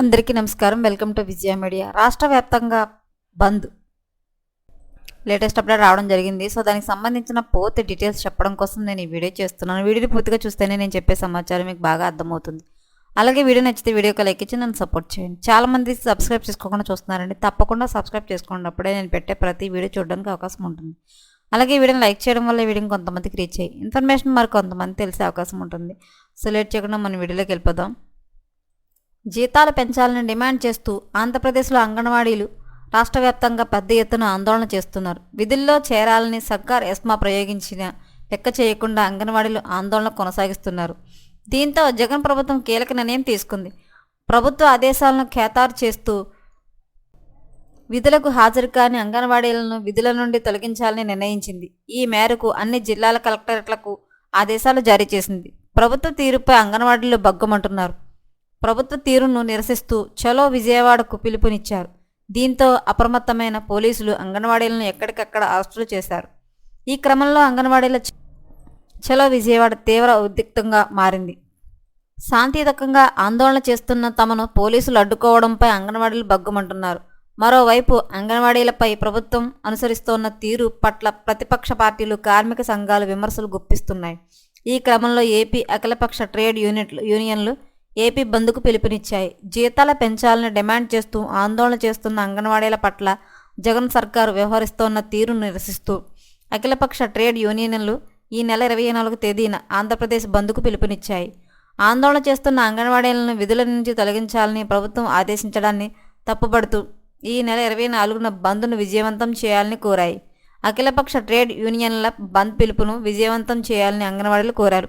అందరికీ నమస్కారం. Welcome to Vijaya media. రాష్ట్ర వ్యాప్తంగా బంద్. లేటెస్ట్ అప్డేట్ రావడం జరిగింది. సో దానికి సంబంధించిన పూర్తి డీటెయిల్స్ చెప్పడం కోసం నేను ఈ వీడియో చేస్తున్నాను. వీడియోని పూర్తిగా చూస్తేనే నేను చెప్పే సమాచారం మీకు బాగా అర్థమవుతుంది. అలాగే వీడియో నచ్చితే వీడియోకి లైక్ ఇచ్చి నన్ను సపోర్ట్ చేయండి. చాలా మంది సబ్స్క్రైబ్ చేసుకోకుండా చూస్తున్నారండి. తప్పకుండా సబ్స్క్రైబ్ చేసుకోండి. అప్పుడే నేను పెట్టే ప్రతి వీడియో చూడడానికి అవకాశం ఉంటుంది. అలాగే ఈ వీడియోని లైక్ చేయడం వల్ల ఈ వీడియోని కొంతమందికి రీచ్ అయ్యి ఇన్ఫర్మేషన్ మరి కొంతమంది తెలిసే అవకాశం ఉంటుంది. సో లేట్ చేయకుండా మనం వీడియోలోకి వెళ్ళిపోదాం. జీతాలు పెంచాలని డిమాండ్ చేస్తూ ఆంధ్రప్రదేశ్లో అంగన్వాడీలు రాష్ట్ర వ్యాప్తంగా పెద్ద ఎత్తున ఆందోళన చేస్తున్నారు. విధుల్లో చేరాలని సర్కార్ ఎస్మా ప్రయోగించిన లెక్క చేయకుండా అంగన్వాడీలు ఆందోళన కొనసాగిస్తున్నారు. దీంతో జగన్ ప్రభుత్వం కీలక నిర్ణయం తీసుకుంది. ప్రభుత్వ ఆదేశాలను ఖేతారు చేస్తూ విధులకు హాజరు కాని అంగన్వాడీలను విధుల నుండి తొలగించాలని నిర్ణయించింది. ఈ మేరకు అన్ని జిల్లాల కలెక్టరేట్లకు ఆదేశాలు జారీ చేసింది. ప్రభుత్వ తీరుపై అంగన్వాడీలు బగ్గమంటున్నారు ప్రభుత్వ తీరును నిరసిస్తూ చలో విజయవాడకు పిలుపునిచ్చారు. దీంతో అప్రమత్తమైన పోలీసులు అంగన్వాడీలను ఎక్కడికక్కడ అరెస్టులు చేశారు. ఈ క్రమంలో అంగన్వాడీల చలో విజయవాడ తీవ్ర ఉద్రిక్తంగా మారింది. శాంతియుతకంగా ఆందోళన చేస్తున్న తమను పోలీసులు అడ్డుకోవడంపై అంగన్వాడీలు బగ్గుమంటున్నారు మరోవైపు అంగన్వాడీలపై ప్రభుత్వం అనుసరిస్తోన్న తీరు పట్ల ప్రతిపక్ష పార్టీలు కార్మిక సంఘాలు విమర్శలు గుప్పిస్తున్నాయి. ఈ క్రమంలో ఏపీ అఖిలపక్ష ట్రేడ్ యూనిట్లు యూనియన్లు ఏపీ బంద్కు పిలుపునిచ్చాయి. జీతాల పెంచాలని డిమాండ్ చేస్తూ ఆందోళన చేస్తున్న అంగన్వాడీల పట్ల జగన్ సర్కారు వ్యవహరిస్తోన్న తీరును నిరసిస్తూ. అఖిలపక్ష ట్రేడ్ యూనియన్లు ఈ నెల ఇరవై నాలుగు తేదీన ఆంధ్రప్రదేశ్ బంద్కు పిలుపునిచ్చాయి. ఆందోళన చేస్తున్న అంగన్వాడీలను విధుల నుంచి తొలగించాలని ప్రభుత్వం ఆదేశించడాన్ని తప్పుపడుతూ ఈ నెల ఇరవై నాలుగున బంద్ను విజయవంతం చేయాలని కోరాయి. అఖిలపక్ష ట్రేడ్ యూనియన్ల బంద్ పిలుపును విజయవంతం చేయాలని అంగన్వాడీలు కోరారు.